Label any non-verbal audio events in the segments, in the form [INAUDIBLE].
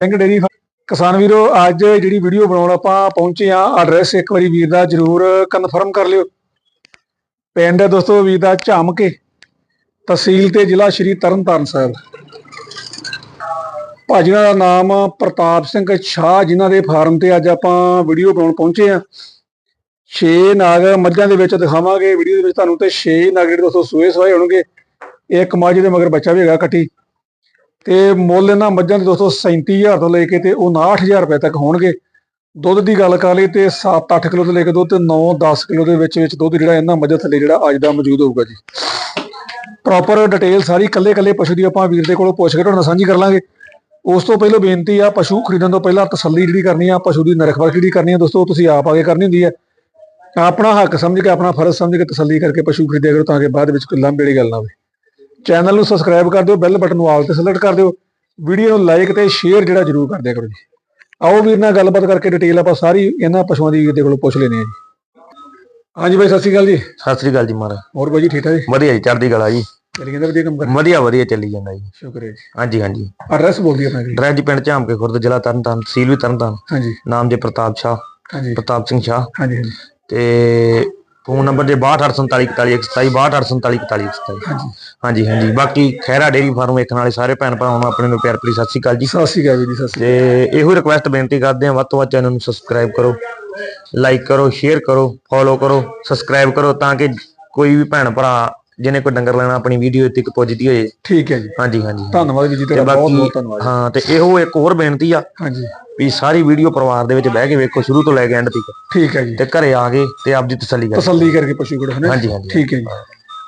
Singh dairy ਕਿਸਾਨ ਵੀਰੋ, ਅੱਜ ਜਿਹੜੀ ਵੀਡੀਓ ਬਣਾਉਣ ਆਪਾਂ ਪਹੁੰਚੇ ਆ ਐਡਰੈਸ ਇੱਕ ਵਾਰੀ ਵੀਰ ਦਾ ਜਰੂਰ ਕਨਫਰਮ ਕਰ ਲਿਓ। ਪਿੰਡ ਦੋਸਤੋ ਵੀਰ ਦਾ ਝਾਮਕੇ, ਤਹਿਸੀਲ ਤੇ ਜ਼ਿਲ੍ਹਾ ਸ਼੍ਰੀ ਤਰਨਤਾਰਨ ਸਾਹਿਬ। ਭਾਜੀਆਂ ਦਾ ਨਾਮ ਪ੍ਰਤਾਪ ਸਿੰਘ ਸ਼ਾਹ, ਜਿਨ੍ਹਾਂ ਦੇ ਫਾਰਮ ਤੇ ਅੱਜ ਆਪਾਂ ਵੀਡੀਓ ਬਣਾਉਣ ਪਹੁੰਚੇ ਆ 6 ਨਾਗ ਮੱਝਾਂ ਦੇ ਵਿੱਚ ਦਿਖਾਵਾਂਗੇ, ਵੀਡੀਓ ਦੇ ਵਿੱਚ ਤੁਹਾਨੂੰ ਤੇ 6 ਨਾਗ ਜਿਹੜੇ ਦੋਸਤੋ ਸੂਏ ਸਵਾਏ ਹੋਣਗੇ। ਇੱਕ ਮੱਝ ਦੇ ਮਗਰ ਬੱਚਾ ਵੀ ਹੈਗਾ ਕੱਟੀ। ਤੇ ਮੁੱਲ ਇਹਨਾਂ ਮੱਝਾਂ ਦੇ ਦੋਸਤੋ 37000 ਤੋਂ ਲੈ ਕੇ ਤੇ 59000 ਰੁਪਏ ਤੱਕ ਹੋਣਗੇ। ਦੁੱਧ ਦੀ ਗੱਲ ਕਰ ਲਈ ਤੇ 7-8 ਕਿਲੋ ਤੋਂ ਲੈ ਕੇ ਦੁੱਧ ਤੇ 9-10 ਕਿਲੋ ਦੇ ਵਿੱਚ ਵਿੱਚ ਦੁੱਧ ਜਿਹੜਾ ਇਹਨਾਂ ਮੱਝਾਂ ਥੱਲੇ ਜਿਹੜਾ ਅੱਜ ਦਾ ਮੌਜੂਦ ਹੋਊਗਾ ਜੀ। ਪ੍ਰੋਪਰ ਡਿਟੇਲ ਸਾਰੀ ਕੱਲੇ ਕੱਲੇ ਪਸ਼ੂ ਦੀ ਆਪਾਂ ਵੀਰ ਦੇ ਕੋਲੋਂ ਪੁੱਛ ਕੇ ਤੁਹਾਡੇ ਨਾਲ ਸਾਂਝੀ ਕਰ ਲਾਂਗੇ। ਉਸ ਤੋਂ ਪਹਿਲਾਂ ਬੇਨਤੀ ਆ, ਪਸ਼ੂ ਖਰੀਦਣ ਤੋਂ ਪਹਿਲਾਂ ਤਸੱਲੀ ਜਿਹੜੀ ਕਰਨੀ ਆ, ਪਸ਼ੂ ਦੀ ਨਰਖਵਰ ਜਿਹੜੀ ਕਰਨੀ ਆ, ਦੋਸਤੋ ਤੁਸੀਂ ਆਪ ਆਗੇ ਕਰਨੀ ਹੁੰਦੀ ਹੈ ਆਪਣਾ ਹੱਕ ਸਮਝ ਕੇ, ਆਪਣਾ ਫਰਜ਼ ਸਮਝ ਕੇ ਤਸੱਲੀ ਕਰਕੇ ਪਸ਼ੂ ਖਰੀਦਿਆ ਕਰੋ ਤਾਂ ਕਿ ਬਾਅਦ ਵਿੱਚ ਕੋਈ ਲਾਂਭੇੜੀ ਗੱਲ ਨਾ ਹੋਵੇ। ਚੈਨਲ ਨੂੰ ਸਬਸਕ੍ਰਾਈਬ ਕਰ ਦਿਓ ਬੈਲ ਬਟਨ ਨੂੰ ਆਲ ਤੇ ਸਿਲੈਕਟ ਕਰ ਦਿਓ। ਵੀਡੀਓ ਨੂੰ ਲਾਈਕ ਤੇ ਸ਼ੇਅਰ ਜਿਹੜਾ ਜਰੂਰ ਕਰ ਦਿਆ ਕਰੋ ਜੀ। ਆਓ ਵੀਰ ਨਾਲ ਗੱਲਬਾਤ ਕਰਕੇ ਡਿਟੇਲ ਆਪਾਂ ਸਾਰੀ ਇਹਨਾਂ ਪਸ਼ੂਆਂ ਦੀ ਵੀਰ ਦੇ ਕੋਲੋਂ ਪੁੱਛ ਲੈਣੇ ਆ ਜੀ। ਹਾਂਜੀ ਬਾਈ ਸਤਿ ਸ਼੍ਰੀ ਅਕਾਲ ਜੀ। ਸਤਿ ਸ੍ਰੀ ਅਕਾਲ ਜੀ ਮਹਾਰਾਜ। ਹੋਰ ਬਾਈ ਜੀ ਠੀਕ ਠਾਕ ਜੀ? ਵਧੀਆ ਜੀ ਚੜ੍ਹਦੀ ਕਲਾ ਜੀ। ਚਲੀ ਜਾਂਦਾ ਵਧੀਆ ਕੰਮ ਕਰ ਵਧੀਆ ਵਧੀਆ ਚੱਲੀ ਜਾਂਦਾ ਜੀ। ਸ਼ੁਕਰ ਹੈ ਜੀ। ਹਾਂਜੀ ਹਾਂਜੀ। ਐਡਰੈਸ ਬੋਲ ਦਿਓ ਆਪਣਾ ਜੀ ਡਰੈਜ ਪਿੰਡ ਝਾਮਕੇ ਖੁਰਦ ਜ਼ਿਲ੍ਹਾ ਤਰਨਤਾਰਨ ਤਹਿਸੀਲ ਵੀ ਤਰਨਤਾਰਨ। ਹਾਂਜੀ। ਨਾਮ ਜੇ ਪ੍ਰਤਾਪ ਸ਼ਾਹ ਹਾਂਜੀ। ਪ੍ਰਤਾਪ ਸਿੰਘ ਸ਼ਾਹ। ਹਾਂਜੀ ਹਾਂਜੀ। ਤੇ ਫੋਨ ਨੰਬਰ ਜੇ 6284474127 6284474127 ਹਾਂਜੀ। ਹਾਂਜੀ ਬਾਕੀ ਖੈਰਾ ਡੇਰੀ ਫਾਰਮ ਵੇਖਣ ਵਾਲੇ ਸਾਰੇ ਭੈਣ ਭਰਾਵਾਂ ਨੂੰ ਆਪਣੇ ਨੂੰ ਪਿਆਰ ਭਰੀ ਸਤਿ ਸ਼੍ਰੀ ਅਕਾਲ ਜੀ। ਸਤਿ ਸ਼੍ਰੀ ਅਕਾਲ ਜੀ ਸਤਿ ਸ਼੍ਰੀ ਤੇ ਇਹੋ ਰਿਕੁਐਸਟ ਬੇਨਤੀ ਕਰਦੇ ਹਾਂ ਵੱਧ ਤੋਂ ਵੱਧ ਚੈਨਲ ਨੂੰ ਸਬਸਕ੍ਰਾਈਬ ਕਰੋ ਲਾਈਕ ਕਰੋ ਸ਼ੇਅਰ ਕਰੋ ਫੋਲੋ ਕਰੋ ਸਬਸਕ੍ਰਾਈਬ ਕਰੋ ਤਾਂ ਕਿ ਕੋਈ ਵੀ ਭੈਣ ਭਰਾ ਜਿਹਨੇ ਕੋਈ ਡੰਗਰ ਲੈਣਾ ਆਪਣੀ ਵੀਡੀਓ ਤੱਕ ਪਹੁੰਚਦੀ ਹੋਏ। ਠੀਕ ਹੈ ਜੀ। ਹਾਂਜੀ ਹਾਂਜੀ। ਧੰਨਵਾਦ ਵੀਰ ਜੀ ਤੇ ਤੁਹਾਡਾ ਬਹੁਤ ਬਾਕੀ ਬਹੁਤ ਧੰਨਵਾਦ ਹਾਂ ਤੇ ਇਹੋ ਇੱਕ ਹੋਰ ਬੇਨਤੀ ਆ ਹਾਂਜੀ। ਵੀ ਸਾਰੀ ਵੀਡੀਓ ਪਰਿਵਾਰ ਦੇ ਵਿੱਚ ਬਹਿ ਕੇ ਵੇਖੋ ਸ਼ੁਰੂ ਤੋਂ ਲੈ ਕੇ ਐਂਡ ਤੱਕ। ਠੀਕ ਹੈ ਜੀ। ਤੇ ਘਰੇ ਆ ਗਏ ਤੇ ਆਪਦੀ ਤਸੱਲੀ ਕਰੋ ਤਸੱਲੀ ਕਰਕੇ ਪਸ਼ੂ ਕੋਲ ਹੈ ਨਾ ਹਾਂਜੀ ਹਾਂਜੀ। ਠੀਕ ਹੈ ਜੀ।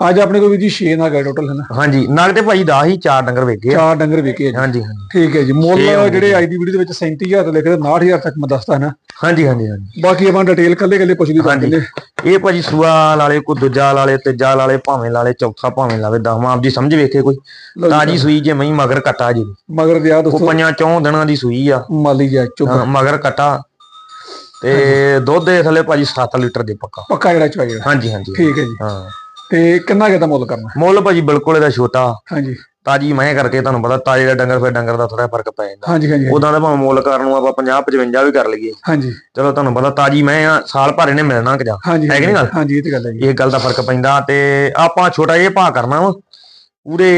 ਅੱਜ ਆਪਣੇ ਕੋਲ ਵੀ ਜੀ 6 ਨਾਗ ਹੈ ਟੋਟਲ ਹੈ ਨਾ ਹਾਂਜੀ ਨਗ ਤੇ ਭਾਈ ਦਾ ਹੀ ਚਾਰ ਡੰਗਰ ਵੇਖੇ ਆ। ਚਾਰ ਡੰਗਰ ਵਿਕੇ ਜੀ। ਹਾਂਜੀ ਹਾਂਜੀ। ਠੀਕ ਹੈ ਜੀ ਮੁੱਲ ਜਿਹੜੇ ਅੱਜ ਦੀ ਵੀਡੀਓ ਦੇ ਵਿੱਚ 37000 ਤੋਂ ਲੈ ਕੇ 69000 ਤੱਕ ਮੈਂ ਦੱਸਦਾ ਹੈ ਨਾ। ਹਾਂਜੀ ਹਾਂਜੀ ਹਾਂਜੀ। ਬਾਕੀ ਆਪਾਂ ਡਿਟੇਲ ਕੱਲੇ ਕੱਲੇ ਦੀ ਦੱਸ ਹਾਂਜੀ। ਇਹ ਭਾਜੀ ਸੂਆ ਲਾਲੇ ਕੋ ਦੂਜਾ ਲਾਲੇ ਤੀਜਾ ਲਾਲੇ ਭਾਵੇਂ ਲਾਲੇ ਚੌਥਾ ਭਾਵੇਂ ਲਾਵੇ ਦਸਵਾਂ ਆਪਦੀ ਸਮਝ ਵੇਖੇ ਕੋਈ? ਜੀ। ਤਾਜੀ ਸੂਈ ਜੇ ਮਈ ਮਗਰ ਕਟਾ ਜੀ। ਮਗਰ ਦਿਆ ਉਹ ਦੋਸਤੋ। ਪੰਜਾਂ ਚੌਂ ਦਿਨਾਂ ਦੀ ਸੂਈ ਆ। ਮਾਲੀ ਜਾ ਚੁੱਪ। ਮਗਰ ਕਟਾ। ਤੇ ਦੁੱਧ ਦੇ ਥੱਲੇ ਭਾਜੀ 7 ਲੀਟਰ ਦੇ ਪੱਕਾ। ਪੱਕਾ ਜਿਹੜਾ ਜਿਹੜਾ। ਹਾਂਜੀ ਹਾਂਜੀ। ਠੀਕ ਹੈ ਜੀ। ਹਾਂ। ਤੇ ਕਿੰਨਾ ਕਿਦਾ ਮੁੱਲ ਕਰਨਾ? ਮੁੱਲ ਭਾਜੀ ਬਿਲਕੁਲ ਇਹਦਾ ਛੋਟਾ। ਹਾਂਜੀ। ਤਾਜੀ ਮੈਂ ਕਰਕੇ ਤੁਹਾਨੂੰ ਪਤਾ ਤਾਜੇ ਦਾ ਡੰਗਰ ਫਿਰ ਡੰਗਰ ਦਾ ਥੋੜਾ ਫ਼ਰਕ ਪੈ ਜਾਂਦਾ। ਹਾਂਜੀ ਹਾਂਜੀ ਉਦਾਂ ਦਾ ਭਾਵੇਂ ਮੁੱਲ ਕਰਨ ਨੂੰ ਆਪਾਂ 50 55 ਵੀ ਕਰ ਲਈਏ। ਹਾਂਜੀ। ਚਲੋ ਤੁਹਾਨੂੰ ਪਤਾ ਤਾਜੀ ਮੈਂ ਆ ਸਾਲ ਭਰ ਇਹਨੇ ਮਿਲਣਾ ਕਿ ਜਾ। ਹੈ ਕਿ ਨਹੀਂ ਗੱਲ? ਹਾਂਜੀ ਇਹ ਤੇ ਗੱਲ ਹੈ ਇਹ ਗੱਲ ਦਾ ਫ਼ਰਕ ਪੈਂਦਾ ਤੇ ਆਪਾਂ ਛੋਟਾ ਜਿਹਾ ਭਾਅ ਕਰਨਾ ਵਾ। ਪੂਰੇ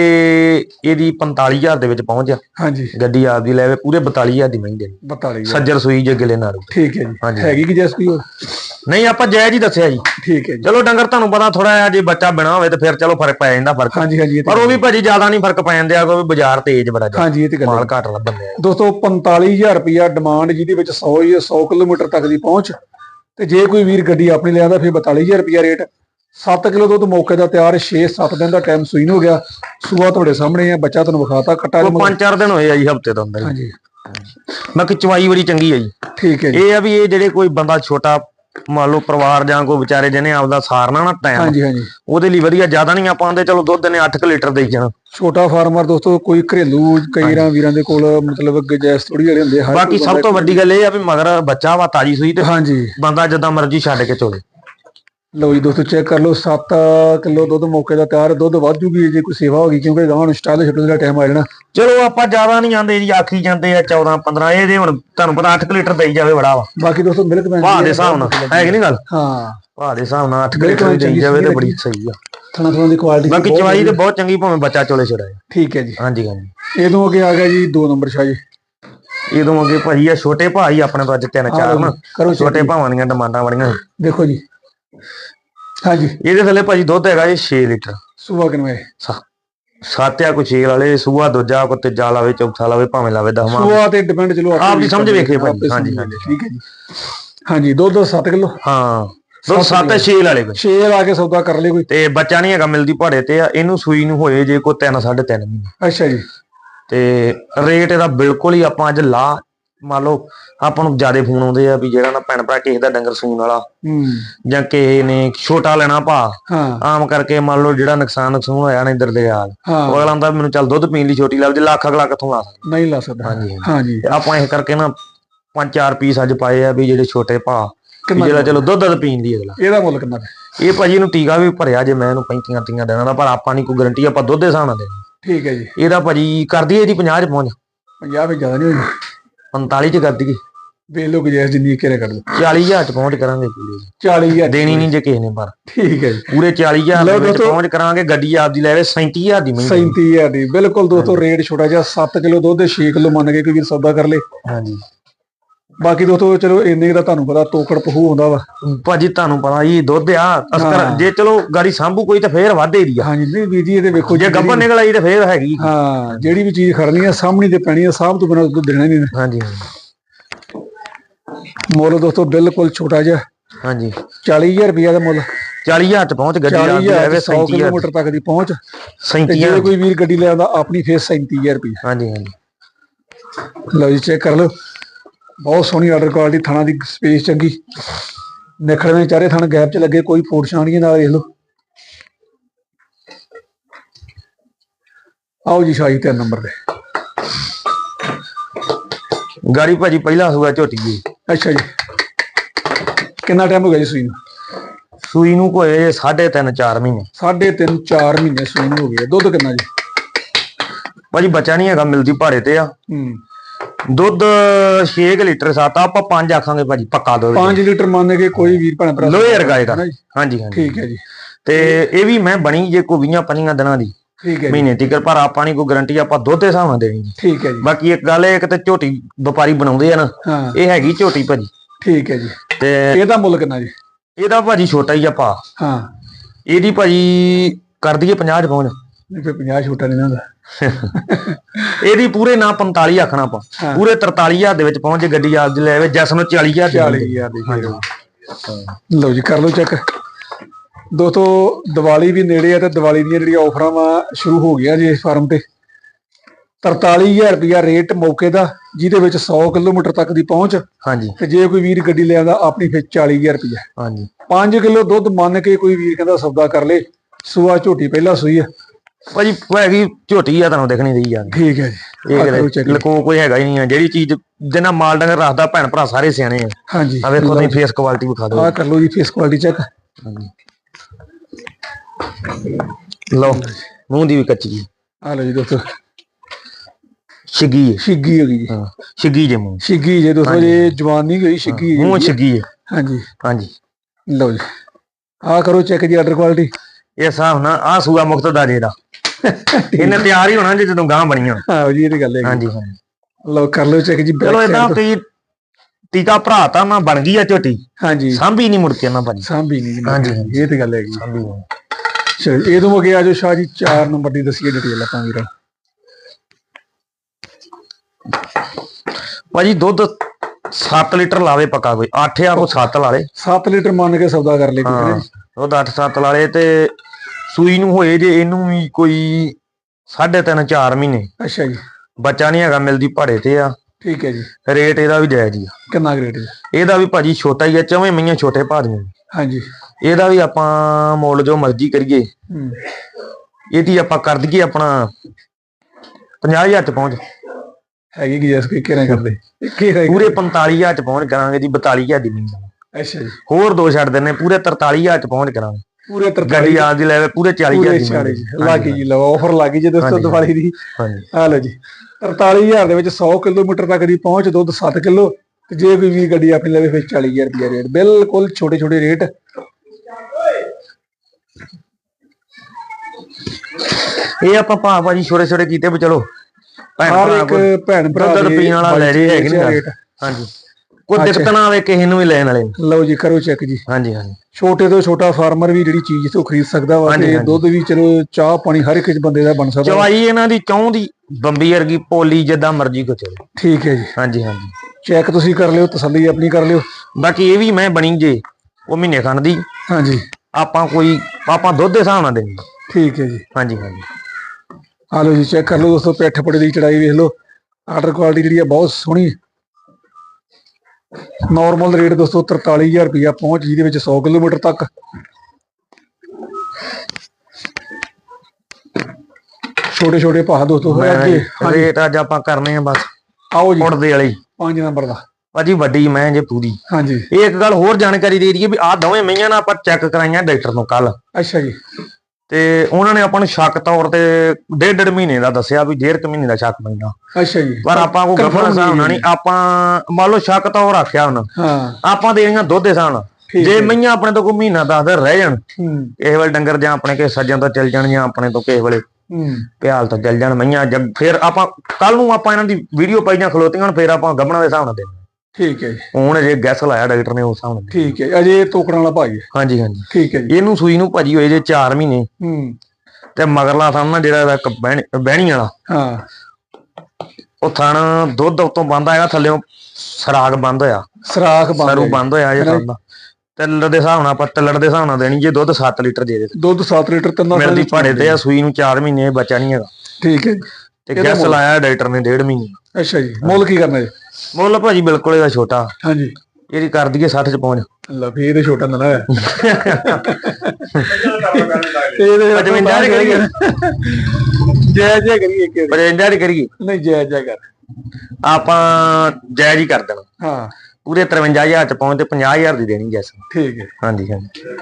ਇਹਦੀ 45000 ਦੇ ਵਿੱਚ ਪਹੁੰਚ ਜਾ। ਹਾਂਜੀ। ਗੱਡੀ ਆਪਦੀ ਲੈਵੇ ਪੂਰੇ 42000 ਦੀ ਮਹਿੰਗੀ ਦੇਣੀ। 42 ਸੱਜਰ ਸੂਈ ਜੇ ਗਿਲੇ ਨਾਲ ਠੀਕ ਹੈ ਜੀ। ਹੈਗੀ ਕਿ ਜੈਸ ਕੋਈ ਹੋਰ? ਨਹੀਂ ਆਪਾਂ ਜਾਇਜ਼ ਹੀ ਦੱਸਿਆ ਜੀ। ਠੀਕ ਹੈ ਜੀ। ਚਲੋ ਡੰਗਰ ਤੁਹਾਨੂੰ ਪਤਾ ਥੋੜਾ ਜਿਹਾ ਜੇ ਬੱਚਾ ਬਣਾ ਹੋਵੇ ਤੇ ਫਿਰ ਚਲੋ ਫ਼ਰਕ ਪੈ ਜਾਂਦਾ ਫ਼ਰਕ। ਹਾਂਜੀ ਹਾਂਜੀ ਪਰ ਉਹ ਵੀ ਭਾਜੀ ਜ਼ਿਆਦਾ ਨਹੀਂ ਫ਼ਰਕ ਪੈ ਜਾਂਦੇ ਆ ਕਿਉਂਕਿ ਬਾਜ਼ਾਰ ਤੇਜ਼ ਬੜਾ ਜਾ ਹਾਂਜੀ ਇਹ ਤੇ ਗੱਲ ਮਾਲ ਘਾਟ ਲੱਭਣ ਦੇ ਦੋਸਤੋ 45000 ਰੁਪਿਆ ਡਿਮਾਂਡ ਜਿਹਦੇ ਵਿੱਚ 100 ਹੀ 100 ਕਿਲੋਮੀਟਰ ਤੱਕ ਦੀ ਪਹੁੰਚ। ਤੇ ਜੇ ਕੋਈ ਵੀਰ ਗੱਡੀ ਆਪਣੀ ਲਿਆਂਦਾ ਫਿਰ 42000 ਰੁਪਿਆ ਰੇਟ। 7 ਕਿਲੋ ਦੁੱਧ ਮੌਕੇ ਦਾ ਤਿਆਰ 6-7 ਦਿਨ ਦਾ ਟਾਈਮ ਸੂਈ ਹੋ ਗਿਆ। ਸੂਆ ਤੁਹਾਡੇ ਸਾਹਮਣੇ ਆ ਬੱਚਾ ਤੁਹਾਨੂੰ ਵਿਖਾਤਾ ਕੱਟਾ ਉਹ ਪੰਜ ਚਾਰ ਦਿਨ ਹੋਏ ਆ ਜੀ ਹਫ਼ਤੇ ਤੋਂ ਅੰਦਰ। ਹਾਂਜੀ। ਬਾਕੀ ਚਵਾਈ ਬੜੀ ਚੰਗੀ ਹੈ ਜੀ। ਠੀਕ ਹੈ ਜੀ। ਇਹ ਆ ਵੀ ਇਹ ਜਿਹੜੇ ਕੋਈ ਬੰਦਾ ਛੋਟਾ ਮੰਨ ਲਓ ਪਰਿਵਾਰ ਜਾਂ ਕੋਈ ਵਿਚਾਰੇ ਜਿਹਨੇ ਆਪਦਾ ਸਾਰਨਾ ਨਾ ਟਾਈਮ ਹਾਂਜੀ ਹਾਂਜੀ। ਉਹਦੇ ਲਈ ਵਧੀਆ ਜ਼ਿਆਦਾ ਨਹੀਂ ਆਪਾਂ ਆਂਦੇ ਚਲੋ ਦੁੱਧ ਨੇ 8 ਲੀਟਰ ਦੇਈ ਜਾਣਾ। ਛੋਟਾ ਫਾਰਮਰ ਦੋਸਤੋ ਕੋਈ ਘਰੇਲੂ ਕਈ ਰਾਂ ਵੀਰਾਂ ਦੇ ਕੋਲ ਮਤਲਬ ਗੈਸ ਥੋੜੀ ਵਾਲੇ ਹੁੰਦੇ ਬਾਕੀ ਸਭ ਤੋਂ ਵੱਡੀ ਗੱਲ ਇਹ ਆ ਵੀ ਮਗਰ ਬੱਚਾ ਵਾ ਤਾਜੀ ਸੂਈ ਤੇ ਹਾਂਜੀ। ਬੰਦਾ ਜਦੋਂ ਮਰਜ਼ੀ ਛੱਡ ਕੇ ਚੋਲੇ ਲਓ ਜੀ ਦੋਸਤੋ ਚੈੱਕ ਕਰ ਲਓ 7 ਕਿਲੋ ਦੁੱਧ ਮੌਕੇ ਦਾ ਤਿਆਰ ਦੁੱਧ ਵੱਧ ਜੂਗੀ ਜੇ ਕੋਈ ਸੇਵਾ ਹੋ ਗਈ ਕਿਉਂਕਿ ਗਾਂ ਨੂੰ ਸਟਾਲ ਛੱਡਣ ਦਾ ਟਾਈਮ ਆ ਜਾਣਾ। ਚਲੋ ਆਪਾਂ ਜ਼ਿਆਦਾ ਨਹੀਂ ਜਾਂਦੇ ਜੀ ਆਖਰੀ ਜਾਂਦੇ ਆ 14 15 ਇਹਦੇ ਹੁਣ ਤੁਹਾਨੂੰ ਪਤਾ 8 ਲੀਟਰ ਦੇਈ ਜਾਵੇ ਬੜਾ ਵਾ। ਬਾਕੀ ਦੋਸਤੋ ਮਿਲਕ ਮੈਨ ਭਾਅ ਦੇ ਹਿਸਾਬ ਨਾਲ ਹੈ ਕਿ ਨਹੀਂ ਗੱਲ? ਹਾਂ। ਭਾਅ ਦੇ ਹਿਸਾਬ ਨਾਲ 8 ਬਿਲਕੁਲ ਲੀਟਰ ਦੇਈ ਜਾਵੇ ਤੇ ਬੜੀ ਸਹੀ ਆ। ਥਣਾ ਥਣਾ ਦੀ ਕੁਆਲਿਟੀ ਬਾਕੀ ਚਵਾਈ ਤੇ ਬਹੁਤ ਚੰਗੀ ਭਾਵੇਂ ਬੱਚਾ ਚੋਲੇ ਛੜਾਏ ਠੀਕ ਹੈ ਜੀ। ਹਾਂਜੀ ਹਾਂਜੀ। ਇਹਦੋਂ ਅੱਗੇ ਆ ਗਿਆ ਜੀ 2 ਨੰਬਰ ਸ਼ਾਹ ਜੀ। ਇਹਦੋਂ ਅੱਗੇ ਭਾਈ ਆ ਛੋਟੇ ਭਾਈ ਆਪਣੇ ਤੋਂ ਅੱਜ ਤਿੰਨ ਚਾਰ ਨਾ। ਛੋਟੇ। ਭਾਵਾਂ ਦੀਆਂ ਡਿਮਾਂਡਾਂ ਬੜੀਆਂ। ਦੇਖੋ ਜੀ। ਹਾਂਜੀ। ਇਹਦੇ ਥੱਲੇ ਭਾਜੀ ਦੁੱਧ ਹੈਗਾ ਜੀ 6 ਲੀਟਰ। ਸੁਬਾ ਕਿਨਵੇਂ ਸਾਤਿਆ ਕੋਈ ਛੇ ਵਾਲੇ ਸੂਆ ਦੂਜਾ ਕੋ ਤੀਜਾ ਲਾਵੇ ਚੌਥਾ ਲਾਵੇ ਭਾਵੇਂ ਲਾਵੇ ਦਸਵਾਂ। ਸੁਬਾ ਤੇ ਡਿਪੈਂਡ ਚਲੋ ਆਪ ਦੀ ਸਮਝ ਵੇਖੇ ਆਪੇ ਹਾਂਜੀ, ਹਾਂਜੀ। ਠੀਕ ਹੈ ਜੀ। ਹਾਂਜੀ ਦੁੱਧ 7 ਕਿਲੋ? ਹਾਂ ਦੋ ਸੱਤ ਸੱਤ ਛੇ ਵਾਲੇ ਕੋਈ। 6 ਲਾ ਕੇ ਸੌਦਾ ਕਰ ਲਈ ਕੋਈ? ਤੇ ਬੱਚਾ ਨਹੀਂ ਹੈਗਾ ਮਿਲਦੀ ਪਹਾੜੇ ਤੇ ਆ ਇਹਨੂੰ ਸੂਈ ਨੂੰ ਹੋਏ ਜੇ ਕੋ 3 3.5 ਮਹੀਨੇ। ਅੱਛਾ ਜੀ। ਤੇ ਰੇਟ ਇਹਦਾ ਬਿਲਕੁਲ ਹੀ ਆਪਾਂ ਅੱਜ ਲਾ ਮੰਨ ਲਓ ਆਪਾਂ ਨੂੰ ਜਿਆਦੇ ਫੋਨ ਆਉਂਦੇ ਆ ਵੀ ਜਿਹੜਾ ਨਾ ਭੈਣ ਭਰਾ ਕਿਸੇ ਦਾ ਡੰਗਰ ਸੂਣ ਵਾਲਾ ਹੂੰ। ਜਾਂ ਕਿਸੇ ਨੇ ਛੋਟਾ ਲੈਣਾ ਭਾ ਹਾਂ। ਆਮ ਕਰਕੇ ਮੰਨ ਲਓ ਜਿਹੜਾ ਨੁਕਸਾਨ ਨੁਕਸਾਨ ਹੋਇਆ ਨਾ ਇੱਧਰ ਦੇ ਹਾਲ। ਉਹ ਹਾਂ ਅਗਲਾ ਆਂਦਾ ਮੈਨੂੰ ਚੱਲ ਦੁੱਧ ਪੀਣ ਲਈ ਛੋਟੀ ਲੱਭ ਜੇ ਲੱਖ ਅਗਲਾ ਕਿੱਥੋਂ ਲਾ ਸਕਦਾ? ਨਹੀਂ ਲਾ ਸਕਦਾ। ਹਾਂਜੀ, ਹਾਂਜੀ। ਆਪਾਂ ਇਹ ਕਰਕੇ ਨਾ ਪੰਜ ਚਾਰ ਪੀਸ ਅੱਜ ਪਾਏ ਆ ਵੀ ਜਿਹੜੇ ਛੋਟੇ ਭਾ ਜਿਹੜਾ ਚਲੋ ਦੁੱਧ ਦੁੱਧ ਪੀਣ ਲਈ ਅਗਲਾ। ਇਹਦਾ ਮੁੱਲ ਕਿੰਨਾ ਹੈ? ਇਹ ਭਾਜੀ ਨੂੰ ਟੀਕਾ ਵੀ ਭਰਿਆ ਜੇ ਮੈਂ ਇਹਨੂੰ 35 ਤੀਆਂ ਦੇਣਾ ਦਾ ਪਰ ਆਪਾਂ ਨਹੀਂ ਕੋਈ ਗਾਰੰਟੀ ਆਪਾਂ ਦੁੱਧ ਦੇ ਹਿਸਾਬ ਨਾਲ ਦੇਣੀ। ਠੀਕ ਹੈ ਜੀ। ਇਹਦਾ ਭਾਜੀ ਕਰਦੀ ਇਹਦੀ 50 ਚ ਪਹੁੰਚ 50 ਵੀ ਜ਼ਿਆਦਾ ਨਹੀਂ ਹੋਈ। 45 ਚ ਕਰ ਦਈਏ। ਵੇਖ ਲਓ ਗੁਜਾਇਸ਼ ਜਿੰਨੀ ਕਿਹੜੇ ਕਰ ਲਓ 40000 ਚ ਪਹੁੰਚ ਕਰਾਂਗੇ। ਪੂਰੇ 40000 ਦੇਣੀ ਨਹੀਂ ਜੇ ਕਿਸੇ ਨੇ ਪਰ। ਠੀਕ ਹੈ ਜੀ। ਪੂਰੇ 40000 ਦੇ ਵਿੱਚ। ਪਹੁੰਚ ਕਰਾਂਗੇ ਗੱਡੀ ਆਪਦੀ ਲੈਵੇ 37000 ਦੀ ਮਹਿੰਗੀ 37000 ਦੀ। ਬਿਲਕੁਲ ਦੋਸਤੋ ਰੇਟ ਛੋਟਾ ਜਿਹਾ 7 ਕਿਲੋ ਦੁੱਧ 6 ਕਿਲੋ ਮੰਨ ਕੇ ਕੋਈ ਵੀਰ ਸੌਦਾ ਕਰ ਲੇ। ਹਾਂਜੀ। ਬਾਕੀ ਦੋਸਤੋ ਚਲੋ ਇੰਨੇ ਦਾ ਤੁਹਾਨੂੰ ਪਤਾ ਤੋਕੜ ਪਹੂ ਹੁੰਦਾ ਵਾ। ਭਾਜੀ ਤੁਹਾਨੂੰ ਪਤਾ ਹੀ ਦੁੱਧ ਆ ਅਸਕਰ। ਜੇ ਚਲੋ ਗਾੜੀ ਸਾਂਭੂ ਕੋਈ ਤਾਂ ਫੇਰ ਵਾਧੇ ਦੀ ਆ। ਹਾਂਜੀ ਨਹੀਂ ਵੀਰ ਜੀ ਇਹਦੇ ਵੇਖੋ ਜੇ ਗੱਬਰ ਨਿਕਲ ਆਈ ਤਾਂ ਫੇਰ ਹੈਗੀ। ਹਾਂ ਜਿਹੜੀ ਵੀ ਚੀਜ਼ ਖੜਨੀ ਆ ਸਾਹਮਣੀ ਤੇ ਪੈਣੀ ਆ ਸਾਹਬ ਤੋਂ ਬਿਨਾਂ ਦੁੱਧ ਦੇਣਾ ਨਹੀਂ। ਹਾਂਜੀ ਮੁੱਲ ਦੋਸਤੋ ਬਿਲਕੁਲ ਛੋਟਾ ਜਿਹਾ। ਹਾਂਜੀ। 40000 ਰੁਪਇਆ ਦਾ ਮੁੱਲ। 40000 ਚ ਪਹੁੰਚ ਗੱਡੀ 40000 ਲੈਵੇ 100 37000 ਕਿਲੋਮੀਟਰ ਤੱਕ ਦੀ ਪਹੁੰਚ। ਤੇ ਜੇ 37000 ਕੋਈ ਵੀਰ ਗੱਡੀ ਲੈ ਆਉਂਦਾ ਆਪਣੀ ਫੇਸ 37000 ਰੁਪਇਆ ਹਾਂਜੀ ਹਾਂਜੀ। ਲਓ ਜੀ ਚੈੱਕ ਕਰ ਲਓ। ਬਹੁਤ ਸੋਹਣੀ ਆਰਡਰ ਕੁਆਲਿਟੀ ਥਾਣਾ ਦੀ ਸਪੇਸ ਚੰਗੀ। ਨਿਖੜਵੇਂ ਚਾਰੇ ਥਣ ਗੈਪ 'ਚ ਲੱਗੇ ਕੋਈ ਫੋੜ ਛਾਣੀਆਂ ਨਾਲ ਦੇਖ ਲਓ। ਆਓ ਜੀ ਸ਼ਾਹੀ ਤੇ ਨੰਬਰ ਦੇ ਗਾੜੀ ਭਾਜੀ ਪਹਿਲਾ ਸੂਆ ਝੋਟੀ ਜੀ। ਅੱਛਾ ਜੀ। ਕਿੰਨਾ ਟਾਈਮ ਹੋ ਗਿਆ ਜੀ ਸੂਈ ਨੂੰ? ਸੂਈ ਨੂੰ ਕੋਏ 3.5 4 ਮਹੀਨੇ। ਸਾਢੇ ਤਿੰਨ 4 ਮਹੀਨੇ ਸੂਈ ਨੂੰ ਹੋ ਗਏ ਦੁੱਧ ਕਿੰਨਾ ਜੀ? ਭਾਜੀ ਬੱਚਾ ਨਹੀਂ ਹੈਗਾ ਮਿਲਦੀ ਭਾੜੇ ਤੇ ਆ। ਹੂੰ। ਦੁੱਧ 6 ਲੀਟਰ ਸਾਤਾ ਆਪਾਂ 5 ਆਖਾਂਗੇ ਭਾਜੀ ਪੱਕਾ ਦੁੱਧ 5 ਲੀਟਰ ਮੰਨ ਕੇ ਕੋਈ ਵੀਰ ਭੈਣ ਭਰਾ ਲੋਹੇ ਵਰਗਾ ਇਹਦਾ? ਹਾਂਜੀ ਹਾਂਜੀ। ਠੀਕ ਹੈ ਜੀ। ਤੇ ਇਹ ਵੀ ਮੈਂ ਬਣੀ ਜੇ ਕੋ 20 25 ਦਿਨਾਂ ਦੀ ਠੀਕ ਹੈ ਜੀ। ਮਹੀਨੇ ਤੀਕਰ ਪਰ ਆਪਾਂ ਨਹੀਂ ਕੋਈ ਗਾਰੰਟੀ ਆਪਾਂ ਦੁੱਧ ਦੇ ਹਿਸਾਬ ਨਾਲ ਦੇਣੀ ਜੀ ਠੀਕ ਹੈ ਜੀ। ਬਾਕੀ ਇੱਕ ਗੱਲ ਇਹ ਕਿ ਤੇ ਝੋਟੀ ਵਪਾਰੀ ਬਣਾਉਂਦੇ ਆ ਨਾ ਇਹ ਹੈਗੀ ਝੋਟੀ ਭਾਜੀ। ਠੀਕ ਹੈ ਜੀ। ਤੇ ਇਹਦਾ ਮੁੱਲ ਕਿੰਨਾ ਜੀ? ਇਹਦਾ ਭਾਜੀ ਛੋਟਾ ਹੀ ਆ ਭਾ ਹਾਂ। ਇਹਦੀ ਭਾਜੀ ਕਰ ਦਈਏ 50 ਚ ਪਹੁੰਚ। ਨਹੀਂ ਫਿਰ 50 ਛੋਟਾ ਨਹੀਂ ਹੁੰਦਾ। [LAUGHS] ਇਹਦੀ ਪੂਰੇ ਨਾ 45 ਆਖਣਾ ਆਪਾਂ। ਪੂਰੇ 43000 ਦੇ ਵਿੱਚ ਪਹੁੰਚ ਜੇ ਗੱਡੀ ਆਪਦੀ ਲੈ ਆਵੇ ਜੈਸ ਨੂੰ 40000 ਦੀ 40000 ਦੀ ਫੇਰ। ਲਓ ਜੀ ਕਰ ਲਓ ਚੈੱਕ। ਦੋਸਤੋ ਦੀਵਾਲੀ ਵੀ ਨੇੜੇ ਆ ਤੇ ਦੀਵਾਲੀ ਦੀਆਂ ਜਿਹੜੀਆਂ ਆਫਰਾਂ ਵਾ ਸ਼ੁਰੂ ਹੋ ਗਈਆਂ ਜੀ ਇਸ ਫਾਰਮ ਤੇ। 43000 ਰੁਪਿਆ ਰੇਟ ਮੌਕੇ ਦਾ ਜਿਹਦੇ ਵਿੱਚ 100 ਕਿਲੋਮੀਟਰ ਤੱਕ ਦੀ ਪਹੁੰਚ। ਹਾਂਜੀ। ਤੇ ਜੇ ਕੋਈ ਵੀਰ ਗੱਡੀ ਲੈ ਆਉਂਦਾ ਆਪਣੀ ਫਿਰ 40000 ਰੁਪਿਆ ਹਾਂਜੀ। 5 ਕਿਲੋ ਦੁੱਧ ਮੰਨ ਕੇ ਕੋਈ ਵੀਰ ਕਹਿੰਦਾ ਸੌਦਾ ਕਰ ਲੇ। ਸੂਆ ਝੋਟੀ ਪਹਿਲਾਂ ਸੂਈ ਆ। ਭਾਜੀ ਉਹ ਹੈਗੀ ਝੋਟੀ ਆ ਤੁਹਾਨੂੰ ਦੇਖਣੀ ਰਹੀ ਜਾਂਦੀ ਠੀਕ ਹੈ ਜੀ। ਇਹ। ਕਿਤੇ ਲਕੋ ਕੋਈ ਹੈਗਾ ਹੀ ਨਹੀਂ ਆ। ਜਿਹੜੀ ਚੀਜ਼ ਜਿਹਨਾਂ ਮਾਲ ਡੰਗਰ ਰੱਖਦਾ ਭੈਣ ਭਰਾ ਸਾਰੇ ਸਿਆਣੇ ਆ। ਹਾਂਜੀ। ਆ ਵੇਖੋ ਤੁਸੀਂ ਫੇਸ ਕੁਆਲਿਟੀ ਵਿਖਾ ਦਿਓ। ਆਹ ਕਰ ਲਓ ਜੀ ਫੇਸ ਕੁਆਲਿਟੀ ਚੈੱਕ। ਹਾਂਜੀ। ਲਓ ਮੂੰਹ ਦੀ ਵੀ ਕੱਚੀ ਆ ਲਓ ਜੀ ਦੋਸਤੋ। ਛਿੱਗੀ ਛਿੱਗੀ ਹੋ ਗਈ ਜੀ। ਹਾਂ ਛਿੱਗੀ ਜੇ ਮੂੰਹ। ਛਿੱਗੀ ਜੇ ਦੋਸਤੋ ਜੇ ਜਵਾਨ ਨਹੀਂ ਹੋਈ ਛਿੱਗੀ ਮੂੰਹ ਛਿੱਗੀ ਹੈ ਹਾਂਜੀ। ਹਾਂਜੀ। ਲਓ ਜੀ। ਆ ਕਰੋ ਚੈੱਕ ਜੀ ਆਰਡਰ ਕੁਆਲਿਟੀ ਇਹ ਨਾਲ ਆ ਸੂਆ ਮੁਕਤ ਦਾ ਜੇ ਦਾ [LAUGHS] ਇਹਨੇ ਤਿਆਰ ਹੀ ਹੋਣਾ ਜੇ ਜਦੋਂ ਗਾਂ ਬਣੀਆਂ ਹਾਂ ਜੀ ਇਹ ਤੇ ਗੱਲ ਹੈ ਹਾਂਜੀ ਹਾਂਜੀ। ਲਓ ਕਰ ਲਓ ਚੈੱਕ ਜੀ ਚਲੋ ਇਦਾਂ ਤੋਂ। ਕਈ ਟੀਕਾ ਭਰਾ ਤਾਂ ਨਾ ਬਣ ਗਈ ਆ ਝੋਟੀ। ਹਾਂਜੀ। ਸਾਂਭੀ ਨਹੀਂ ਮੁੜ ਕੇ ਨਾ ਭਾਜੀ ਸਾਂਭੀ ਨਹੀਂ ਜੀ ਹਾਂਜੀ, ਇਹ ਤੇ ਗੱਲ ਹੈਗੀ। ਸਾਂਭੀ। ਚਲੋ ਇਹ ਤੋਂ ਅੱਗੇ ਆ ਜਾਓ ਸ਼ਾਹ ਜੀ 4 ਨੰਬਰ ਦੀ ਦਸੀਏ ਡਿਟੇਲ ਆਪਾਂ ਵੀਰਾਂ ਭਾਜੀ ਦੁੱਧ 7 ਲੀਟਰ ਲਾਵੇ ਪੱਕਾ ਕੋਈ। 8 ਆ ਕੋ 7 ਲਾ ਲੇ। 7 ਲੀਟਰ ਮੰਨ ਕੇ ਸੌਦਾ ਕਰ ਲੇ ਕੋਈ ਹਾਂ ਨਾ। ਦੁੱਧ 8 7 ਲਾ ਲੇ ਤੇ ਸੂਈ ਨੂੰ ਹੋਏ ਜੇ ਇਹਨੂੰ ਵੀ ਕੋਈ 3.5 4 ਮਹੀਨੇ। ਅੱਛਾ ਜੀ। ਬੱਚਾ ਨਹੀਂ ਹੈਗਾ ਮਿਲਦੀ ਭਾੜੇ ਤੇ ਆ। ਠੀਕ ਹੈ ਜੀ। ਰੇਟ ਇਹਦਾ ਵੀ ਜਾਇਜ਼ ਹੀ ਆ। ਕਿੰਨਾ ਗ੍ਰੇਡ ਜੀ? ਇਹਦਾ ਵੀ ਭਾਜੀ ਛੋਟਾ ਹੀ ਆ ਚਵੇਂ ਮਈਆਂ ਛੋਟੇ ਭਾ ਦੀਆਂ ਨੇ। ਹਾਂਜੀ। ਇਹਦਾ ਵੀ ਆਪਾਂ ਮੁੱਲ ਜੋ ਮਰਜ਼ੀ ਕਰੀਏ। ਹੂੰ। ਇਹਦੀ ਆਪਾਂ ਕਰ ਦਈਏ ਆਪਣਾ 50000 ਚ ਪਹੁੰਚ। ਹੈਗੀ ਕੀ ਜੈਸ ਕੋਈ ਕਿਹੜਾ ਕਰਦੇ? ਹੈ ਪੂਰੇ 45000 ਚ ਪਹੁੰਚ ਕਰਾਂਗੇ ਜੀ 42000 ਦੀ ਨਹੀਂ ਅੱਛਾ ਜੀ। ਹੋਰ ਦੋ ਛੱਡ ਦਿੰਨੇ ਪੂਰੇ 43000 ਚ ਪਹੁੰਚ ਕਰਾਂਗੇ। ਪੂਰੇ 43 ਗੱਡੀ ਆ ਦੀ ਲੈਵੇ ਪੂਰੇ 40000 ਪੂਰੇ ਦੀ 40 ਮਿਲਦੀ। ਜੀ ਲੱਗੀ ਜੀ ਲਓ ਆਫਰ ਲੱਗੀ ਜੇ ਦੋਸਤੋ ਹਾਂਜੀ, ਦੀਵਾਲੀ ਦੀ। ਹਾਂਜੀ। ਆ ਲਓ ਜੀ 43000 ਦੇ ਵਿੱਚ 100 ਕਿਲੋਮੀਟਰ ਤੱਕ ਦੀ ਪਹੁੰਚ ਦੁੱਧ 7 ਕਿਲੋ ਤੇ ਜੇ ਕੋਈ ਵੀ ਗੱਡੀ ਆਪਣੀ ਲਵੇ ਫਿਰ 40000 ਰੁਪਏ ਰੇਟ। ਬਿਲਕੁਲ ਛੋਟੇ ਛੋਟੇ ਰੇਟ। ਇਹ ਆਪਾਂ ਭਾ ਭਾਜੀ ਛੋਟੇ ਛੋਟੇ ਕੀਤੇ ਵੀ ਚਲੋ। ਭੈਣ ਹਰ ਭਰਾ ਇੱਕ ਕੋਈ ਭੈਣ ਭਰਾ ਦੁੱਧ ਦੇ ਪੀਣ ਵਾਲਾ ਲੈ ਜੇ ਹੈਗੇ ਨੀ। ਰੇਟ। ਹਾਂਜੀ। ਕੋਈ ਦਿੱਕਤ ਨਾ ਆਵੇ ਕਿਸੇ ਨੂੰ ਵੀ ਲੈਣ ਵਾਲੇ ਨੂੰ। ਲਓ ਜੀ ਕਰੋ ਚੈੱਕ ਜੀ। ਹਾਂਜੀ ਹਾਂਜੀ। ਛੋਟੇ ਤੋਂ ਛੋਟਾ ਫਾਰਮਰ ਵੀ ਜਿਹੜੀ ਚੀਜ਼ ਤੋਂ ਖਰੀਦ ਸਕਦਾ ਵਾ ਹਾਂਜੀ, ਤੇ ਹਾਂਜੀ। ਦੁੱਧ ਵੀ ਚਲੋ ਚਾਹ ਪਾਣੀ ਹਰ ਇੱਕ ਬੰਦੇ ਦਾ ਬਣ ਸਕਦਾ। ਵਾ। ਚਵਾਈ ਇਹਨਾਂ ਦੀ ਚੌਂ ਦੀ ਬੰਬੀ ਵਰਗੀ ਪੋਲੀ ਜਿੱਦਾਂ ਮਰਜ਼ੀ ਕੋ ਚਲੇ ਠੀਕ ਹੈ ਜੀ। ਹਾਂਜੀ ਹਾਂਜੀ। ਚੈੱਕ ਤੁਸੀਂ ਕਰ ਲਿਓ ਤਸੱਲੀ ਆਪਣੀ ਕਰ ਲਿਓ। ਬਾਕੀ ਇਹ ਵੀ ਮੈਂ ਬਣੀ ਜੇ ਉਹ ਮਹੀਨੇ ਖੰਡ ਦੀ ਹਾਂਜੀ। ਆਪਾਂ ਕੋਈ ਆਪਾਂ ਦੁੱਧ ਦੇ ਹਿਸਾਬ ਨਾਲ ਦੇਣੀ ਠੀਕ ਹੈ ਜੀ। ਹਾਂਜੀ ਹਾਂਜੀ। ਆ ਲਓ ਜੀ ਚੈੱਕ ਕਰ ਲਓ ਦੋਸਤੋ ਪਿੱਠ ਪੜੇ ਦੀ ਚੜਾਈ ਵੇਖ ਲਓ। ਆਰਡਰ ਕੁਆਲਿਟੀ ਜਿਹੜੀ ਆ ਬਹੁਤ ਸੋਹਣੀ। ਨਾਰਮਲ ਰੇਟ ਦੋਸਤੋ 43000 ਰੁਪਇਆ ਪਹੁੰਚ ਜਿਹਦੇ ਵਿੱਚ 100 ਕਿਲੋਮੀਟਰ ਤੱਕ। ਛੋਟੇ ਛੋਟੇ ਭਾਅ ਦੋਸਤੋ ਹੋਏ ਅੱਗੇ? ਰੇਟ ਅੱਜ ਆਪਾਂ ਕਰਨੇ ਆ ਬਸ। ਆਓ ਜੀ। ਉੜਦੇ ਵਾਲੀ। 5 ਨੰਬਰ ਦਾ। ਭਾਜੀ ਵੱਡੀ ਮੈਂ ਜੇ ਪੂਰੀ। ਹਾਂਜੀ। ਇਹ ਇੱਕ ਗੱਲ ਹੋਰ ਜਾਣਕਾਰੀ ਦੇ ਦਈਏ ਵੀ ਆਹ ਦੋਵੇਂ ਮਈਆਂ ਨਾਲ ਆਪਾਂ ਚੈੱਕ ਕਰਾਈਆਂ ਡਾਕਟਰ ਨੂੰ ਕੱਲ ਅੱਛਾ ਜੀ। ਤੇ ਉਹਨਾਂ ਨੇ ਆਪਾਂ ਨੂੰ ਸ਼ੱਕ ਤੌਰ ਤੇ ਡੇਢ ਡੇਢ ਮਹੀਨੇ ਦਾ ਦੱਸਿਆ ਵੀ ਡੇਢ ਕੁ ਮਹੀਨੇ ਦਾ ਸ਼ੱਕ ਪੈਂਦਾ। ਅੱਛਾ ਜੀ। ਪਰ ਆਪਾਂ ਕੋ ਗੱਬਰ ਹਿਸਾਬ ਨਾਲ ਨਹੀਂ ਆਪਾਂ ਮੰਨ ਲਓ ਸ਼ੱਕ ਤੌਰ ਰੱਖਿਆ ਉਹਨਾਂ ਹਾਂ। ਆਪਾਂ ਦੇਣੀਆਂ ਦੁੱਧ ਦੇ ਠੀਕ ਜੇ। ਮਈਆਂ ਆਪਣੇ ਤੋਂ ਕੋਈ ਮਹੀਨਾ ਦਸ ਦਿਨ ਰਹਿ ਜਾਣ ਹੂੰ। ਕਿਸੇ ਵੇਲੇ ਡੰਗਰ ਜਾਂ ਆਪਣੇ ਕੇ ਸੱਜਣ ਤੋਂ ਚੱਲ ਜਾਣ ਜਾਂ ਆਪਣੇ ਤੋਂ ਕਿਸੇ ਵੇਲੇ ਹੂੰ। ਪਿਆਲ ਤੋਂ ਚੱਲ ਜਾਣ ਮਈਆਂ ਜਦ ਫਿਰ ਆਪਾਂ ਕੱਲ ਨੂੰ ਆਪਾਂ ਇਹਨਾਂ ਦੀ ਵੀਡੀਓ ਪਾਈਆਂ ਖਲੋਤੀਆਂ ਹੁਣ ਫਿਰ ਆਪਾਂ ਗੱਬਣਾ ਦੇ ਹਿਸਾਬ ਨਾਲ ਦੇਣਾ ਠੀਕ ਹੈ ਜੀ। ਹੁਣ ਜੇ ਗੈਸ ਲਾਇਆ ਡਾਕਟਰ ਨੇ ਉਸ ਹਿਸਾਬ ਨਾਲ। ਠੀਕ ਹੈ ਅਜੇ ਤੋਕੜਾਂ ਵਾਲਾ ਭਾਈ ਹੈ। ਹਾਂਜੀ ਹਾਂਜੀ। ਠੀਕ ਹੈ ਜੀ। ਇਹਨੂੰ ਸੂਈ ਨੂੰ ਭਾਜੀ ਹੋਏ ਜੇ 4 ਮਹੀਨੇ। ਹੂੰ। ਤੇ ਮਗਰਲਾ ਨਾ ਜਿਹੜਾ ਇਹਦਾ ਬਹਿਣੀ ਵਾਲਾ। ਹਾਂ। ਉਹ ਥਣ ਦੁੱਧ ਉਤੋਂ ਬੰਦ ਆਇਆ ਥੱਲੇੋਂ ਸਰਾਗ ਬੰਦ ਹੋਇਆ। ਸਰਾਖ ਬੰਦ ਸਰੂ। ਬੰਦ ਹੋਇਆ ਜੇ? ਥਣ ਦਾ ਤਿੱਲੜ ਦੇ ਹਿਸਾਬ ਨਾਲ ਆਪਾਂ ਤਿੱਲੜ ਦੇ ਹਿਸਾਬ ਨਾਲ ਦੇਣੀ ਜੇ ਦੁੱਧ 7 ਲੀਟਰ ਦੇ ਦੇ ਦੁੱਧ 7 ਲੀਟਰ ਤਿੰਨਾਂ ਸਾਲਾਂ ਭਾੜੇ ਤੇ ਆ ਸੂਈ ਨੂੰ 4 ਮਹੀਨੇ ਬੱਚਾ ਨਹੀਂ ਹੈਗਾ। ਠੀਕ ਹੈ। ਤੇ ਗੈਸ? ਲਾਇਆ ਡਾਕਟਰ ਨੇ ਡੇਢ ਮਹੀਨੇ। ਅੱਛਾ ਜੀ ਮੁੱਲ ਕੀ ਕਰਨਾ ਜੀ? ਮੁੱਲ ਭਾਜੀ ਬਿਲਕੁਲ ਇਹਦਾ ਛੋਟਾ। ਹਾਂਜੀ। ਇਹਦੀ ਕਰ ਦਈਏ 60 ਚ ਪਹੁੰਚ। ਲੈ ਫੇਰ ਇਹ ਛੋਟਾ ਨਾ ਹੋਇਆ। ਇਹਦੇ 55 ਦੀ ਕਰੀਏ। ਜੈ ਜੈ ਕਰੀਏ ਕਿ 55 ਦੀ ਕਰੀਏ। ਨਹੀਂ ਜੈ ਜੈ ਕਰ। ਆਪਾਂ ਜਾਇਜ਼ ਹੀ ਕਰ ਦੇਣਾ। ਹਾਂ। ਪੂਰੇ 53000 ਚ ਪਹੁੰਚ ਤੇ 50000 ਦੀ ਦੇਣੀ ਗੈਸ। ਠੀਕ ਹੈ। ਹਾਂਜੀ ਹਾਂਜੀ।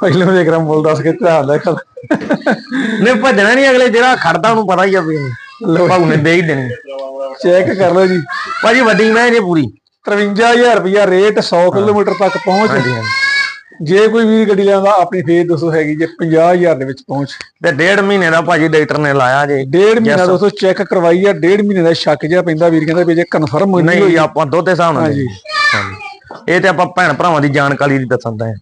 ਪਹਿਲੇ ਦੇਖ ਰਾਂ ਮੁੱਲ ਦੱਸ ਕੇ ਧਿਆਨ ਲੈ ਕਰ। ਨਹੀਂ ਭੱਜਣਾ ਨਹੀਂ ਅਗਲੇ ਜਿਹੜਾ ਖੜਦਾ ਉਹਨੂੰ ਪਤਾ ਹੀ ਆ ਵੀ ਭਾਉ ਨੇ ਦੇ ਹੀ ਦੇਣੀ। ਚੈੱਕ ਕਰ ਲਓ ਜੀ। ਭਾਜੀ ਵੱਡੀ ਮੈਂ ਜੇ ਪੂਰੀ। 53000 ਰੁਪਇਆ ਰੇਟ 100 ਕਿਲੋਮੀਟਰ ਤੱਕ ਪਹੁੰਚ ਜੇ ਕੋਈ ਵੀਰ ਗੱਡੀ ਲੈਂਦਾ ਆਪਣੀ ਫੇਰ ਦੱਸੋ ਹੈਗੀ ਜੇ 50000 ਦੇ ਵਿੱਚ ਪਹੁੰਚ। ਤੇ ਡੇਢ ਮਹੀਨੇ ਦਾ ਭਾਜੀ ਡਾਕਟਰ ਨੇ ਲਾਇਆ ਜੇ। ਡੇਢ ਮਹੀਨਾ ਦੋਸਤੋ ਚੈੱਕ ਕਰਵਾਈ ਆ। ਡੇਢ ਮਹੀਨੇ ਦਾ ਸ਼ੱਕ ਜਿਹਾ ਪੈਂਦਾ ਵੀਰ ਕਹਿੰਦਾ ਵੀ ਜੇ ਕਨਫਰਮ ਹੋਈ ਨਹੀਂ ਆਪਾਂ ਦੁੱਧ ਦੇ ਹਿਸਾਬ ਨਾਲ ਹਾਂਜੀ। ਇਹ ਤੇ ਆਪਾਂ ਭੈਣ ਭਰਾਵਾਂ ਦੀ ਜਾਣਕਾਰੀ ਦੀ ਦੱਸਣ ਦਾ ਹੈ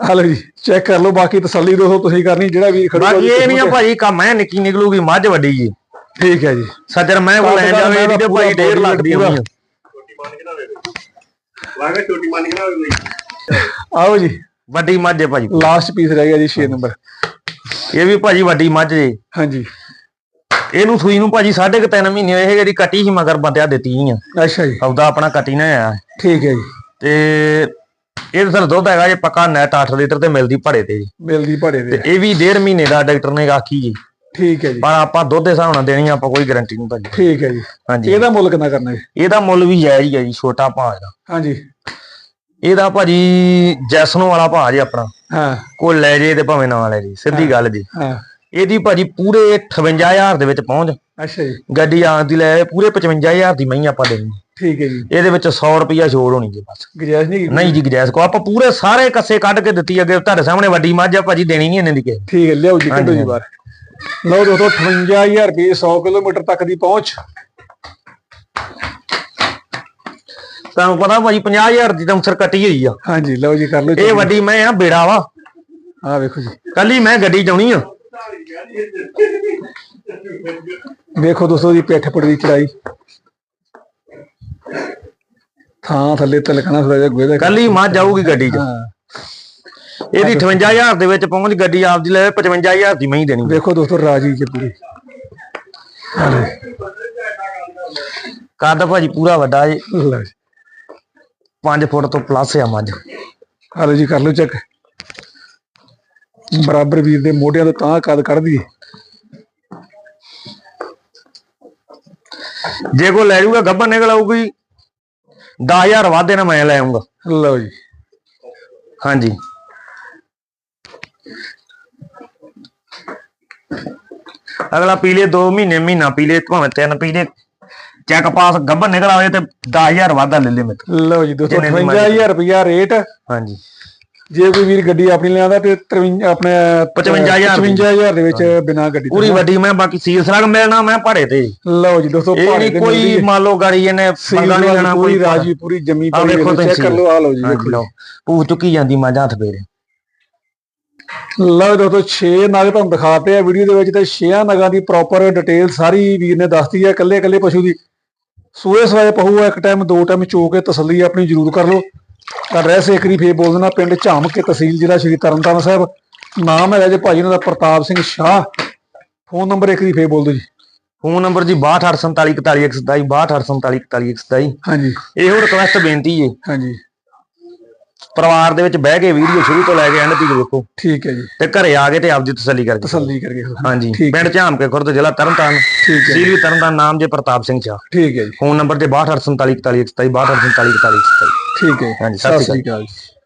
ਹਲੋ ਜੀ ਚੈੱਕ ਕਰ ਲਓ ਬਾਕੀ ਤਸੱਲੀ ਦੋਸਤੋ ਤੁਸੀਂ ਕਰਨੀ ਜਿਹੜਾ ਵੀਰ ਖੜੂਗਾ ਬਾਕੀ ਇਹ ਨਹੀਂ ਆ ਭਾਜੀ ਕੰਮ ਹੈ ਨਿੱਕੀ ਨਿਕਲੂਗੀ ਮੱਝ ਵੱਡੀ ਜੀ। ਠੀਕ ਹੈ ਜੀ। ਸੱਜਰ ਮੈਂ ਕੋ ਲੈ ਜਾਵੇ ਇਹਦੀ ਤੇ ਭਾਈ ਡੇਢ ਲੱਖ ਦੀ ਹੋਣੀ ਆ ਵਾਗਾ ਛੋਟੀ ਮੰਨ ਕੇ ਨਾ ਹੋਵੇ ਆਓ ਜੀ। ਵੱਡੀ ਮੱਝ ਹੈ ਭਾਜੀ। ਲਾਸਟ ਪੀਸ ਰਹਿ ਗਿਆ ਜੀ 6 ਨੰਬਰ ਇਹ ਵੀ ਭਾਜੀ ਵੱਡੀ ਮੱਝ ਜੇ। ਹਾਂਜੀ। ਇਹਨੂੰ ਸੂਈ ਨੂੰ ਭਾਜੀ ਸਾਢੇ ਕੁ ਤਿੰਨ ਮਹੀਨੇ ਇਹ ਜਿਹੜੀ ਕੱਟੀ ਸੀ ਮਗਰ ਬੰਦਿਆ ਦਿੱਤੀ ਆ ਅੱਛਾ ਜੀ। ਉਹਦਾ ਆਪਣਾ ਕੱਟੀ ਨਾ ਆਇਆ। ਠੀਕ ਹੈ ਜੀ। ਤੇ ਇਹਦੇ ਸਰ ਦੁੱਧ ਹੈਗਾ ਜੇ ਪੱਕਾ ਨੈਟ 8 ਲੀਟਰ ਤੇ ਮਿਲਦੀ ਭੜੇ ਤੇ ਜੀ। ਮਿਲਦੀ ਭਾੜੇ ਤੇ। ਇਹ ਵੀ ਡੇਢ ਮਹੀਨੇ ਦਾ ਡਾਕਟਰ ਨੇ ਆਖੀ ਜੀ। ਠੀਕ ਹੈ ਜੀ। ਪਰ ਆਪਾਂ ਦੁੱਧ ਦੇ ਹਿਸਾਬ ਨਾਲ ਦੇਣੀ ਆਪਾਂ ਕੋਈ ਗਾਰੰਟੀ ਨਹੀਂ ਭਾਜੀ। ਠੀਕ ਹੈ ਜੀ। ਹਾਂਜੀ। ਇਹਦਾ ਮੁੱਲ ਕਿੰਨਾ ਕਰਨਾ ਜੀ? ਇਹਦਾ ਮੁੱਲ ਵੀ ਜਾਇਜ਼ ਹੀ ਹੈ ਜੀ ਛੋਟਾ ਭਾਅ ਦਾ ਹਾਂਜੀ। ਇਹਦਾ ਭਾਜੀ ਜੈਸਨੋ ਵਾਲਾ ਭਾਅ ਜੀ ਆਪਣਾ। ਹਾਂ। ਕੋਈ ਲੈ ਜੇ ਤੇ ਭਾਵੇਂ ਨਾ ਲੈ ਜੇ ਸਿੱਧੀ ਗੱਲ ਜੀ। ਹਾਂ। ਇਹਦੀ ਭਾਜੀ ਪੂਰੇ 58000 ਦੇ ਵਿੱਚ ਪਹੁੰਚ। ਅੱਛਾ ਜੀ। ਗੱਡੀ ਆਉਣ ਦੀ ਲੈ ਪੂਰੇ 55000 ਦੀ ਮਹੀਂ ਆਪਾਂ ਦੇਣੀ। ਠੀਕ ਹੈ ਜੀ। ਇਹਦੇ ਵਿੱਚ 100 ਰੁਪਿਆ ਛੋੜ ਹੋਣੀ ਜੀ ਬਸ। ਗੁਜਾਇਸ਼ ਨਹੀਂ ਨਹੀਂ ਜੀ ਗਜੈਸ ਕੋ ਆਪਾਂ ਪੂਰੇ ਸਾਰੇ ਕੱਸੇ ਕੱਢ ਕੇ ਦਿੱਤੀ ਅੱਗੇ ਤੁਹਾਡੇ ਸਾਹਮਣੇ ਵੱਡੀ ਮੱਝ ਆ ਭਾਜੀ ਦੇਣੀ ਨਹੀਂ ਇਹਨਾਂ ਦੀ ਕਿਸੇ ਠੀਕ ਹੈ ਲਿਆਓ ਜੀ ਕੱਢੋ ਜੀ ਬਾਹਰ। ਲਓ ਦੋਸਤੋ 58000 ਰੁਪਏ 100 ਕਿਲੋਮੀਟਰ ਤੱਕ ਦੀ ਪਹੁੰਚ। ਤੁਹਾਨੂੰ ਪਤਾ ਭਾਜੀ 50000 ਦੀ ਤਾਂ ਅਮਸਰ ਕੱਟੀ ਹੋਈ ਆ। ਹਾਂਜੀ ਲਓ ਜੀ ਕਰ ਲਓ ਇਹ ਵੱਡੀ ਮੈਂ ਆ ਬੇੜਾ ਵਾ। ਆ ਵੇਖੋ ਜੀ। ਕੱਲੀ ਮੈਂ ਗੱਡੀ ਚਾਉਣੀ ਆ। ਵੇਖੋ ਦੋਸਤੋ ਦੀ ਪਿੱਠ ਪੜ ਦੀ ਚੜਾਈ। ਥਾਂ ਥੱਲੇ ਤੇ ਲਿਖਣਾ ਥੋੜਾ ਜਿਹਾ ਗੋਹੇ ਦਾ। ਕੱਲੀ ਮੱਝ ਆਊਗੀ ਗੱਡੀ 'ਚ। ਹਾਂ। ਇਹਦੀ 58000 ਦੇ ਵਿੱਚ ਪਹੁੰਚ ਗੱਡੀ ਆਪਦੀ ਲੈ 55000 ਦੀ ਮੈਂ ਹੀ ਦੇਣੀ ਵੇਖੋ ਦੋਸਤੋ ਰਾਜੀ ਜੀ ਪੂਰੀ। ਕੱਦ ਭਾਜੀ ਪੂਰਾ ਵੱਡਾ ਏ ਜੀ। 5 ਫੁੱਟ ਤੋਂ ਪਲੱਸ ਆ ਮੱਝ। ਹਾਲੋ ਜੀ ਕਰ ਲਓ ਚੈੱਕ। ਬਰਾਬਰ ਵੀਰ ਦੇ ਮੋਢਿਆਂ ਤੋਂ ਤਾਂ ਕਦ ਕੱਢ ਦਈਏ ਜੇ ਕੋ ਲੈ ਜਾਊਗਾ ਗੱਬਰ ਨਿਕਲ ਆਊਗੀ। 10000 ਵਾਧੇ ਨਾਲ ਮੈਂ ਲੈ ਆਉਂਗਾ ਲਓ ਜੀ। ਹਾਂਜੀ। ਅਗਲਾ ਪੀਲੇ 2 ਮਹੀਨੇ ਮਹੀਨਾ ਪੀਲੇ ਭਾਵੇਂ ਤਿੰਨ ਪੀਲੇ। ਚੈੱਕ ਪਾਸ ਗੱਬਰ ਨਿਕਲ ਆਵੇ ਤੇ 10000 ਵਾਧਾ ਲੈ ਲੈ ਮੇਰੇ ਲਓ ਜੀ ਦੋਸਤੋ ਜਿੰਨੇ ਦੀ ਮਰਜ਼ੀ। 55000 ਰੁਪਇਆ ਰੇਟ। ਹਾਂਜੀ। ਜੇ ਕੋਈ ਵੀਰ ਗੱਡੀ ਆਪਣੀ ਲੈਂਦਾ ਤੇ 53 ਆਪਣੇ 55,000 ਦੀ। 55000 ਦੇ ਵਿੱਚ ਬਿਨਾ ਗੱਡੀ। ਪੂਰੀ ਵੱਡੀ ਮੈਂ ਬਾਕੀ ਸੀਲ ਸਲਗ ਮਿਲਣਾ ਮੈਂ ਭਾੜੇ ਤੇ। ਲਓ ਜੀ ਦੋਸਤੋ ਭਾੜੇ ਤੇ ਕੋਈ। ਮੰਨ ਲਓ ਗਾੜੀ ਇਹਨੇ ਪੰਗਾ ਨਹੀਂ ਲੈਣਾ ਪੂਰੀ ਕੋਈ ਰਾਜੀ ਪੂਰੀ ਜੰਮੀ ਪਈ ਚੈੱਕ ਕਰ ਲਓ ਆ ਲਓ ਜੀ ਵੇਖੋ ਲਓ ਭੂ ਚੁੱਕੀ ਜਾਂਦੀ ਮੱਝ ਹੱਥ ਫੇਰੇ ਲਓ ਦੋਸਤੋ 6 ਨਗ ਤੁਹਾਨੂੰ ਦਿਖਾਤੇ ਆ। ਵੀਡੀਓ ਦੇ ਵਿੱਚ ਤੇ 6 ਨਗਾਂ ਦੀ ਪ੍ਰੋਪਰ ਡਿਟੇਲ ਸਾਰੀ ਵੀਰ ਨੇ ਦੱਸਤੀ ਹੈ ਕੱਲੇ ਕੱਲੇ ਪਸ਼ੂ ਦੀ। ਸੂਏ ਸਵਾਏ ਪਹੂ ਇੱਕ ਟਾਈਮ ਦੋ ਟਾਈਮ ਚੋ ਕੇ ਤਸੱਲੀ ਆਪਣੀ ਜ਼ਰੂਰ ਕਰ ਲਓ। ਐਡਰੈਸ ਏਕਰੀ ਫੇਰ ਬੋਲ ਦੇਣਾ ਪਿੰਡ ਝਾਮ ਕੇ ਤਹਿਸੀਲ ਜ਼ਿਲ੍ਹਾ ਸ਼੍ਰੀ ਤਰਨਤਾਰਨ ਸਾਹਿਬ। ਨਾਮ ਹੈਗਾ ਜੀ ਭਾਜੀ ਉਹਨਾਂ ਦਾ ਪ੍ਰਤਾਪ ਸਿੰਘ ਸ਼ਾਹ। ਫੋਨ ਨੰਬਰ ਏਕਰੀ ਫੇਰ ਬੋਲ ਦਿਓ ਜੀ। ਫੋਨ ਨੰਬਰ ਜੀ 6248414127 6248414127 ਹਾਂਜੀ। ਇਹੋ ਰਿਕਵੈਸਟ ਬੇਨਤੀ ਏ ਹਾਂਜੀ। ਪਰਿਵਾਰ ਦੇ ਵਿੱਚ ਬਹਿ ਕੇ ਵੀਡੀਓ ਸ਼ੁਰੂ ਤੋਂ ਲੈ ਕੇ ਐਂਡ ਤੱਕ ਵੇਖੋ ਠੀਕ ਹੈ ਜੀ। ਤੇ ਘਰੇ ਆ ਕੇ ਤੇ ਆਪਦੀ ਤਸੱਲੀ ਕਰਕੇ ਤਸੱਲੀ ਕਰਕੇ ਹਾਂਜੀ। ਪਿੰਡ ਝਾਮ ਕੇ ਖੁਰਦ ਜ਼ਿਲ੍ਹਾ ਤਰਨਤਾਰਨ। ਠੀਕ ਹੈ। ਸੀਲ ਤਰਨਤਾਰਨ ਨਾਮ ਜੇ ਪ੍ਰਤਾਪ ਸਿੰਘ ਚਾ ਠੀਕ ਹੈ ਜੀ। ਫੋਨ ਨੰਬਰ ਤੇ 62484127 62484127 ਠੀਕ ਹੈ ਹਾਂਜੀ, ਸਤਿ ਸਤਿ ਸ੍ਰੀ ਅਕਾਲ ਜੀ।